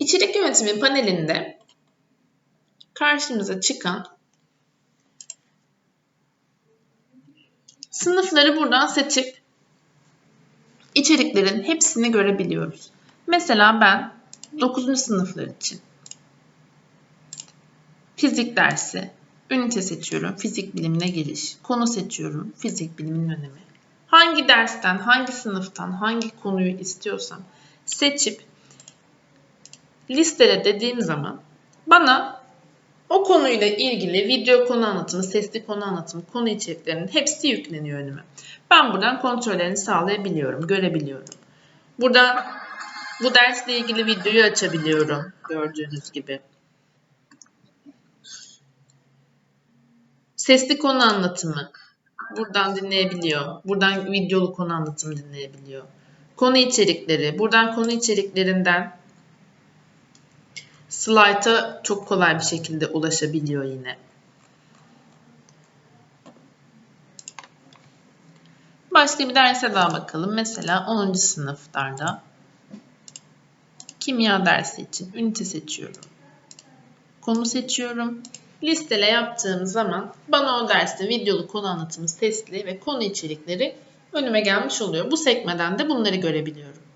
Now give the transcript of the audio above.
İçerik yönetimi panelinde karşımıza çıkan sınıfları buradan seçip içeriklerin hepsini görebiliyoruz. Mesela ben 9. sınıflar için fizik dersi, ünite seçiyorum, fizik bilimine giriş, konu seçiyorum, fizik biliminin önemi. Hangi dersten, hangi sınıftan, hangi konuyu istiyorsam seçip listele dediğim zaman bana o konuyla ilgili video konu anlatımı, sesli konu anlatımı, konu içeriklerinin hepsi yükleniyor önüme. Ben buradan kontrollerini sağlayabiliyorum, görebiliyorum. Burada bu dersle ilgili videoyu açabiliyorum gördüğünüz gibi. Sesli konu anlatımı buradan dinleyebiliyor. Buradan videolu konu anlatımı dinleyebiliyor. Konu içerikleri, buradan konu içeriklerinden slayta çok kolay bir şekilde ulaşabiliyor yine. Başka bir derse daha bakalım. Mesela 10. sınıflarda kimya dersi için ünite seçiyorum. Konu seçiyorum. Listele yaptığım zaman bana o derste videolu konu anlatımı, sesli ve konu içerikleri önüme gelmiş oluyor. Bu sekmeden de bunları görebiliyorum.